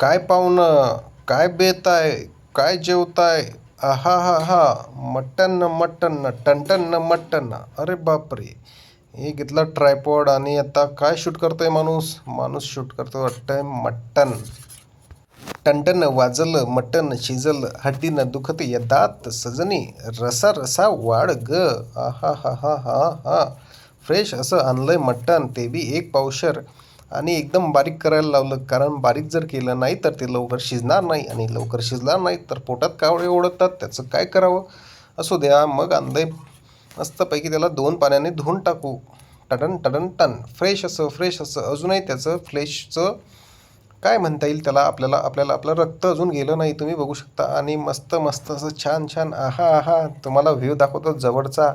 काय पाहुणं? काय बेत आहे काय जेवताय? आहा हा हा. मटन मटन टनटन मटन. अरे बापरे. हे घेतलं ट्रायपॉड आणि आता काय शूट करतोय माणूस? माणूस शूट करतोय वाटतंय मटन. टनटन वाजलं मटन शिजलं हड्डीनं दुखत या दात सजनी. रसा रसा वाढ ग. आहा हा हा हा हा. फ्रेश असं आणलंय मटन. ते बी एक पावशर. आणि एकदम बारीक करायला लावलं. कारण बारीक जर केलं नाही तर ते लवकर शिजणार नाही आणि लवकर शिजणार नाही तर पोटात कावळे ओढतात. त्याचं काय करावं? असू द्या. मग आणलंय मस्तपैकी त्याला दोन पाण्याने धुवून टाकू. टडन टडन टन. फ्रेश असं फ्रेश असं. अजूनही त्याचं फ्लेशचं काय म्हणता येईल त्याला? आपल्याला आपल्याला आपलं रक्त अजून गेलं नाही. तुम्ही बघू शकता. आणि मस्त मस्त असं छान छान. आहा आहा. तुम्हाला व्ह्यू दाखवतो जवळचा.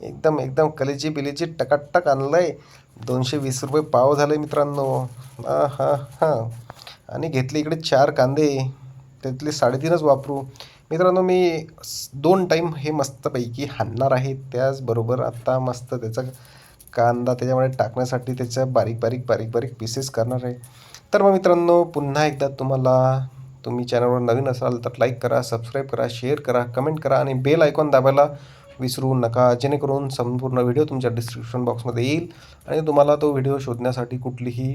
एकदम एकदम कलेची बिलेची टकाटक आणलं आहे दोनशे वीस रुपये पाव झाले मित्रांनो. हा हा. हा आणि घेतले इकडे चार कांदे. त्यातले साडेतीनच वापरू. मित्रांनो मी दोन टाईम हे मस्तपैकी हाणणार आहे. त्याचबरोबर आत्ता मस्त त्याचा कांदा त्याच्यामध्ये टाकण्यासाठी त्याच्या बारीक बारीक बारीक बारीक पीसेस करणार आहे. तर मग मित्रांनो पुन्हा एकदा तुम्हाला तुम्ही चॅनलवर नवीन असाल तर लाईक करा सबस्क्राईब करा शेअर करा कमेंट करा आणि बेल आयकॉन दाबायला विसरू नका. जेणेकरून संपूर्ण व्हिडिओ तुमच्या डिस्क्रिप्शन बॉक्समध्ये येईल आणि तुम्हाला तो व्हिडिओ शोधण्यासाठी कुठलीही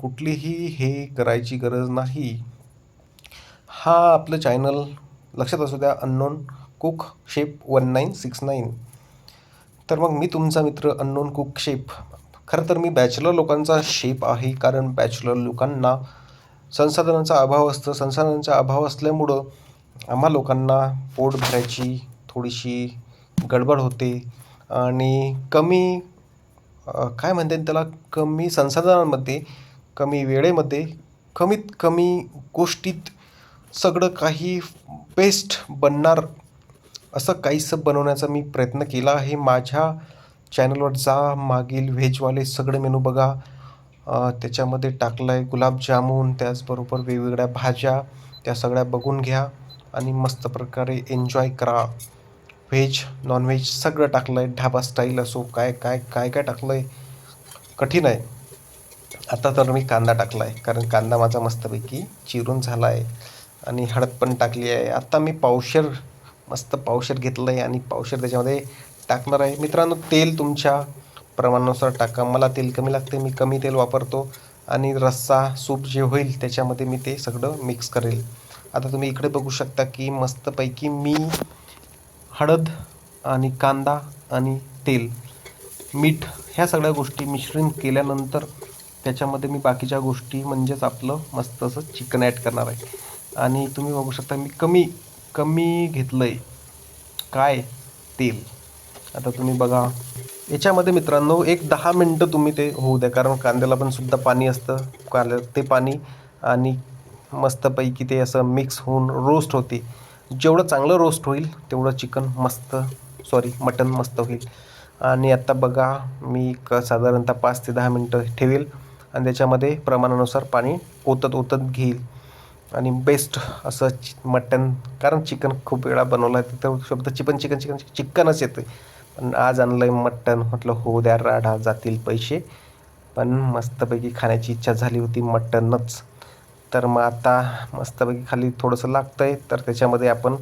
कुठलीही हे करायची गरज नाही. हा आपलं चॅनल लक्षात असू द्या unknown cook shape one nine six nine तर मग मी तुमचा मित्र अननोन कुक शेप खरं तर मी बॅचलर लोकांचा शेप आहे कारण बॅचलर लोकांना संसाधनांचा अभाव असतं. संसाधनांचा अभाव असल्यामुळं आम्हा लोकांना पोट भरायची थोडीशी गडबड होते आणि कमी काय म्हणतात त्याला? कमी संसाधनांमध्ये कमी वेळेमध्ये कमीत कमी गोष्टीत सगळं काही बेस्ट बनणार असं काहीसं बनवण्याचा मी प्रयत्न केला आहे. माझ्या चॅनलवर जा मागील व्हेजवाले सगळे मेनू बघा. त्याच्यामध्ये टाकलं आहे गुलाबजामून त्याचबरोबर वेगवेगळ्या भाज्या त्या सगळ्या बघून घ्या. आणि मस्त प्रकारे एन्जॉय करा. व्हेज नॉनव्हेज सगळं टाकलं आहे ढाबा स्टाईल असो काय काय काय काय टाकलं आहे कठीण आहे. आता तर मी कांदा टाकला आहे कारण कांदा माझा मस्तपैकी चिरून झाला आहे आणि हळद पण टाकली आहे. आता मी पावशर मस्त पावशर घेतलं आहे आणि पावशर त्याच्यामध्ये टाकणार आहे. मित्रांनो तेल तुमच्या प्रमाणानुसार टाका. मला तेल कमी लागते मी कमी तेल वापरतो. आणि रस्सा सूप जे होईल त्याच्यामध्ये मी ते सगळं मिक्स करेल. आता तुम्ही इकडे बघू शकता की मस्तपैकी मी हळद आणि कांदा आणि तेल मीठ ह्या सगळ्या गोष्टी मिश्रण केल्यानंतर त्याच्यामध्ये मी बाकीच्या गोष्टी म्हणजेच आपलं मस्त असं चिकन ॲड करणार आहे. आणि तुम्ही बघू शकता मी कमी कमी घेतलं आहे काय तेल. आता तुम्ही बघा. याच्यामध्ये मित्रांनो एक दहा मिनटं तुम्ही ते होऊ द्या कारण कांद्याला पण सुद्धा पाणी असतं. कांद्या ते पाणी आणि मस्तपैकी ते असं मिक्स होऊन रोस्ट होते. जेवढं चांगलं रोस्ट होईल तेवढं चिकन मस्त सॉरी मटन मस्त होईल. आणि आत्ता बघा मी एक साधारणतः पाच ते दहा मिनटं ठेवेल. आणि त्याच्यामध्ये प्रमाणानुसार पाणी ओतत ओतत घेईल. आणि बेस्ट असं चि मटन कारण चिकन खूप वेळा बनवलं आहे तिथं शब्द चिकन चिकन चिकन चिकनच येतं पण आज आणलं आहे मटन म्हटलं हो द्या राडा जातील पैसे. पण मस्तपैकी खाण्याची इच्छा झाली होती मटनच तर मग आता मस्तपैकी खाली थोडंसं लागतं आहे तर त्याच्यामध्ये आपण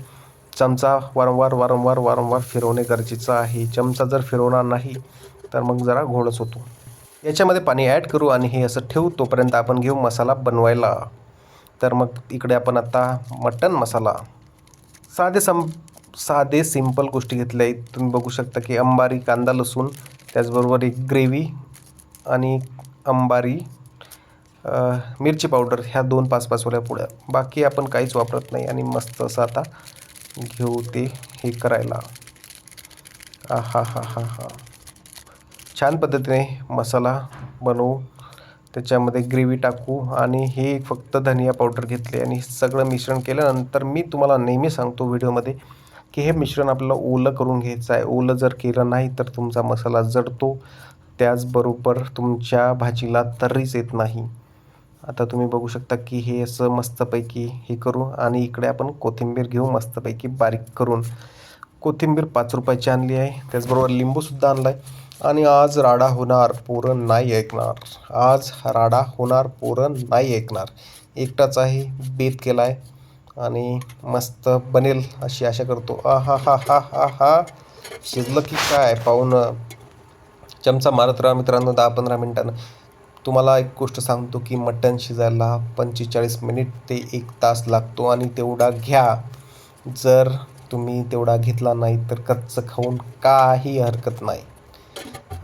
चमचा वारंवार वारंवार वारंवार फिरवणे गरजेचं आहे. चमचा जर फिरवणार नाही तर मग जरा घोळच होतो. याच्यामध्ये पाणी ॲड करू आणि हे असं ठेवू तोपर्यंत आपण घेऊ मसाला बनवायला. तर मग इकडे आपण आता मटन मसाला. साधे सं साधे सिंपल गोष्टी घेतल्या. आहेत तुम्ही बघू शकता की अंबारी कांदा लसूण त्याचबरोबर एक ग्रेव्ही आणि अंबारी मिरची पावडर ह्या दोन पाच पाच वाल्या पुढ्या बाकी आपण काहीच वापरत नाही आणि मस्त असं आता घेऊ ते हे करायला. हा हा हा हा छान पद्धतीने मसाला बनवू. त्याच्यामध्ये ग्रेव्ही टाकू आणि हे फक्त धनिया पावडर घेतले आणि सगळं मिश्रण केल्यानंतर मी तुम्हाला नेहमी सांगतो व्हिडिओमध्ये की हे मिश्रण आपल्याला ओलं करून घ्यायचं आहे. ओलं जर केलं नाही तर तुमचा मसाला जडतो. त्याचबरोबर तुमच्या भाजीला तर्रीच येत नाही. आता तुम्ही बघू शकता की हे असं मस्तपैकी हे करू आणि इकडे आपण कोथिंबीर घेऊ मस्तपैकी बारीक करून. कोथिंबीर पाच रुपयाची आणली आहे. त्याचबरोबर लिंबूसुद्धा आणला आहे आणि आज राडा होणार पोरं नाही ऐकणार. आज राडा होणार पोरं नाही ऐकणार. एकटाच आहे बेत केला आहे आणि मस्त बनेल अशी आशा करतो. आ हा हा हा हा हा. शिजलं की काय? पाहून चमचा मारत राहा मित्रांनो दहा पंधरा मिनटानं. तुम्हाला एक गोष्ट सांगतो की मटण शिजायला पंचेचाळीस मिनिट ते एक तास लागतो आणि तेवढा घ्या. जर तुम्ही तेवढा घेतला नाही तर कच्चं खाऊन काही हरकत नाही.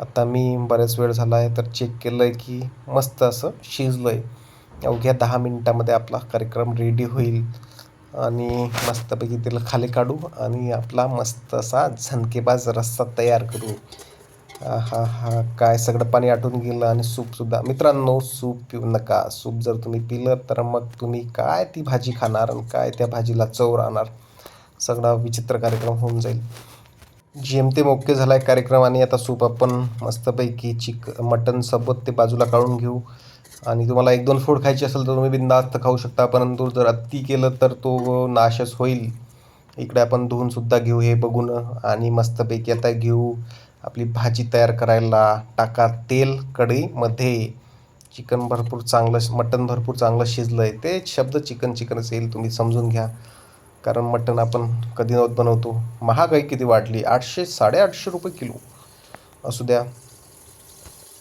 आता मी बऱ्याच वेळ झाला आहे तर चेक केलं आहे की मस्त असं शिजलं आहे अवघ्या दहा मिनटामध्ये आपला कार्यक्रम रेडी होईल. आणि मस्तपैकी त्याला खाली काढू आणि आपला मस्त असा झणकेबाज रस्सा तयार करू. हा हा काय? सगळं पाणी आटून गेलं आणि सूपसुद्धा मित्रांनो सूप पिऊ नका. सूप जर तुम्ही पिलं तर मग तुम्ही काय ती भाजी खाणार आणि काय त्या भाजीला चव राहणार? सगळा विचित्र कार्यक्रम होऊन जाईल. जेमतेम ओके झाला आहे कार्यक्रम आणि आता सूप आपण मस्तपैकी चिक मटन सोबत ते बाजूला काढून घेऊ. आणि तुम्हाला एक दोन फूड खायची असेल तर तुम्ही बिंदास्त खाऊ शकता. परंतु जर अत्ती केलं तर तो नाशच होईल. इकडे आपण धुवूनसुद्धा घेऊ हे बघून. आणि मस्तपैकी आता घेऊ. आपली भाजी तयार करायला टाका तेल कढईमध्ये चिकन भरपूर चांगलं मटन भरपूर चांगलं शिजलं आहे ते शब्द चिकन चिकनच येईल तुम्ही समजून घ्या. कारण मटण आपण कधी नव्हत बनवतो. महागाई किती वाढली? आठशे साडेआठशे रुपये किलो. असू द्या.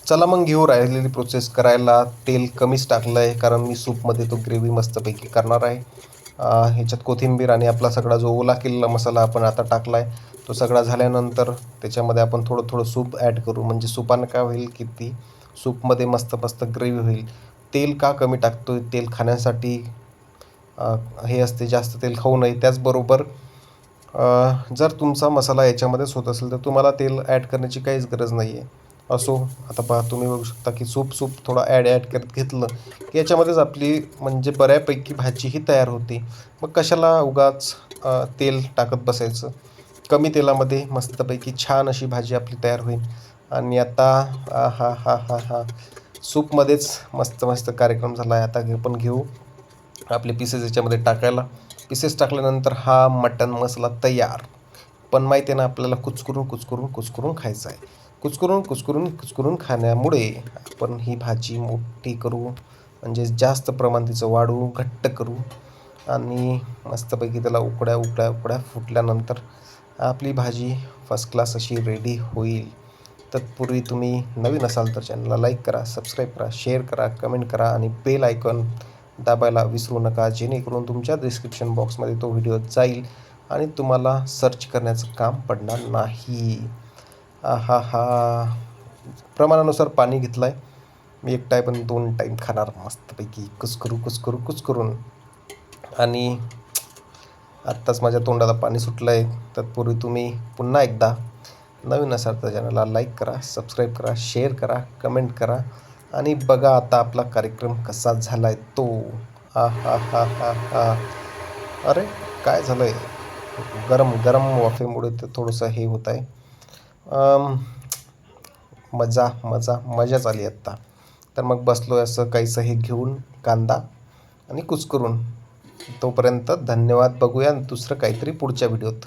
चला मग घेऊ राहिलेली प्रोसेस करायला तेल कमीच टाकलं आहे कारण मी सूपमध्ये तो ग्रेव्ही मस्तपैकी करणार आहे. ह्याच्यात कोथिंबीर आणि आपला सगळा जो ओला केलेला मसाला आपण आता टाकला आहे तो सगळा झाल्यानंतर त्याच्यामध्ये आपण थोडं थोडं सूप ॲड करू. म्हणजे सुपानं काय होईल की ती सूपमध्ये मस्त मस्त ग्रेव्ही होईल. तेल का कमी टाकतो तेल खाण्यासाठी हे असते जास्त तेल खाऊ नये. त्याचबरोबर जर तुमचा मसाला याच्यामध्येच होत असेल तर तुम्हाला तेल ॲड करण्याची काहीच गरज नाही आहे असो आता पहा तुम्ही बघू शकता की सूप सूप थोडा ॲड ॲड करत घेतलं की याच्यामध्येच आपली म्हणजे बऱ्यापैकी भाजीही तयार होते. मग कशाला उगाच तेल टाकत बसायचं? कमी तेलामध्ये मस्तपैकी छान अशी भाजी आपली तयार होईल. आणि आता हा हा हा हा सूपमध्येच मस्त मस्त कार्यक्रम झाला आहे आता आपण घेऊ आपले पीसेस याच्यामध्ये टाकायला. पीसेस टाकल्यानंतर हा मटन मसाला तयार. पण माहिती आहे ना आपल्याला कुचकरून कुचकरून कुचकरून खायचा आहे. कुचकरून कुचकरून कुचकरून खाण्यामुळे आपण ही भाजी मोठी करू म्हणजे जास्त प्रमाण तिचं वाढू घट्ट करू आणि मस्तपैकी त्याला उकड्या उकड्या उकड्या फुटल्यानंतर आपली भाजी फर्स्ट क्लास अशी रेडी होईल. तत्पूर्वी तुम्ही नवीन असाल तर चॅनलला लाईक करा सबस्क्राईब करा शेअर करा कमेंट करा आणि बेल आयकॉन दाबायला विसरू नका जेणेकरून तुमच्या डिस्क्रिप्शन बॉक्समध्ये तो व्हिडिओ जाईल आणि तुम्हाला सर्च करण्याचं काम पडणार नाही. हा हा प्रमाणानुसार पाणी घेतलं आहे मी एक टाईम पण दोन टाईम खाणार मस्तपैकी. कुचकरू कुचकरू कुचकरून आणि आत्ताच माझ्या तोंडाला पाणी सुटलं आहे तत्पूर्वी तुम्ही पुन्हा एकदा नवीन असाल तर चॅनलला लाईक करा सबस्क्राईब करा शेअर करा कमेंट करा. आणि बघा आता आपला कार्यक्रम कसा झाला आहे तो. हा हा हा हा हा अरे काय झालं आहे गरम गरम वाफेमुळे ते थोडंसं हे होत आहे मजा मजा मजाच आली आत्ता. तर मग बसलो असं काहीसं हे घेऊन कांदा आणि कुचकरून. तोपर्यंत धन्यवाद बघूया दुसरं काहीतरी पुढच्या व्हिडिओत.